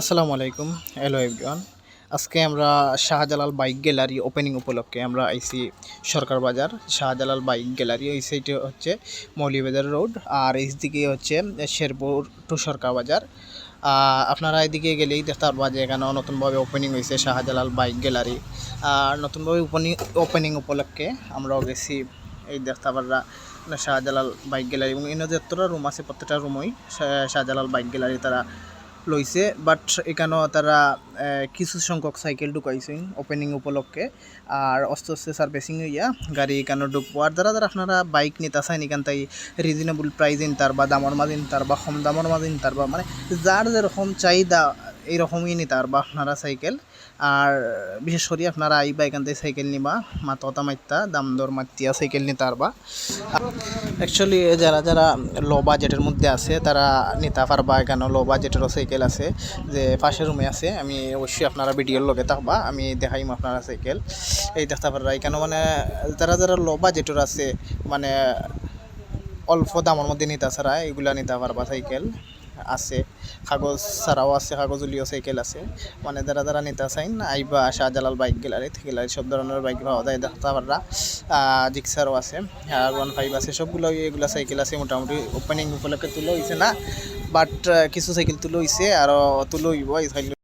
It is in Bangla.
আসসালামু আলাইকুম। হ্যালো এভরিওয়ান আজকে আমরা শাহজালাল বাইক গ্যালারি ওপেনিং উপলক্ষে আমরা আইসি সরকার বাজার। শাহজালাল বাইক গ্যালারি, এই সাইডে হচ্ছে মৌলিবাজার রোড আর এই দিকে হচ্ছে শেরপুর টু সরকার বাজার। আপনারা এদিকে গেলেই দেখতে পারবা যে এখানে নতুনভাবে ওপেনিং হয়েছে শাহজালাল বাইক গ্যালারি। আর নতুনভাবে ওপেনিং ওপেনিং উপলক্ষে আমরাও গেছি। এই দেখতে পাররা শাহজালাল বাইক গ্যালারি এবং এনে যতটা রুম আছে, প্রত্যেকটা রুমই শাহজালাল বাইক গ্যালারি তারা লইছে বাট এখানেও তারা কিছু সংখ্যক সাইকেল ঢুকাইছে ওপেনিং উপলক্ষে। আর অস্ত অস্তে সার্ভিসিং হইয়া গাড়ি এখানে ঢুকবো। আর যারা যারা আপনারা বাইক নিতে চান, এখান তাই রিজনেবল প্রাইস তার বা দামর মাজিন তার বা কম দামর মাজিন তার বা মানে যার যেরকম চাহিদা এইরকমই নিতে বা আপনারা সাইকেল। আর বিশেষ করে আপনারা আইবা, এখান থেকে সাইকেল নিবা। কথা মাইতা দাম দর মাতিয়া সাইকেল নিতে পারবা অ্যাকচুয়ালি যারা যারা লো বাজেটের মধ্যে আছে, তারা নিতা পারবা। এখানে লো বাজেটেরও সাইকেল আছে, যে পাশের রুমে আছে। আমি অবশ্যই আপনারা ভিডিওর লগে থাকবা, আমি দেখাইম আপনারা সাইকেল। এই দেখতে পারবা এখানে মানে যারা যারা লো বাজেটের আছে মানে অল্প দামের মধ্যে নিতে ছাড়া এগুলা নিতে পারবা সাইকেল। আছে, কাগজ ছাড়াও আছে কাগজলীয় সাইকেল আছে। মানে যারা যারা নেতা চাইন, আইবা, শাহজালাল বাইক গ্যালারি গ্যালারি সব ধরনের বাইক পাওয়া যায় দেখতে পাররা জিক্সারও আছে আর ওয়ান ফাইভ আছে, সবগুলো এগুলো সাইকেল আছে, মোটামুটি ওপেনিং উপলক্ষে তুলে হয়েছে না বাট কিছু সাইকেল তুলে হয়েছে আরও তুলে হইব, এই সাইকেল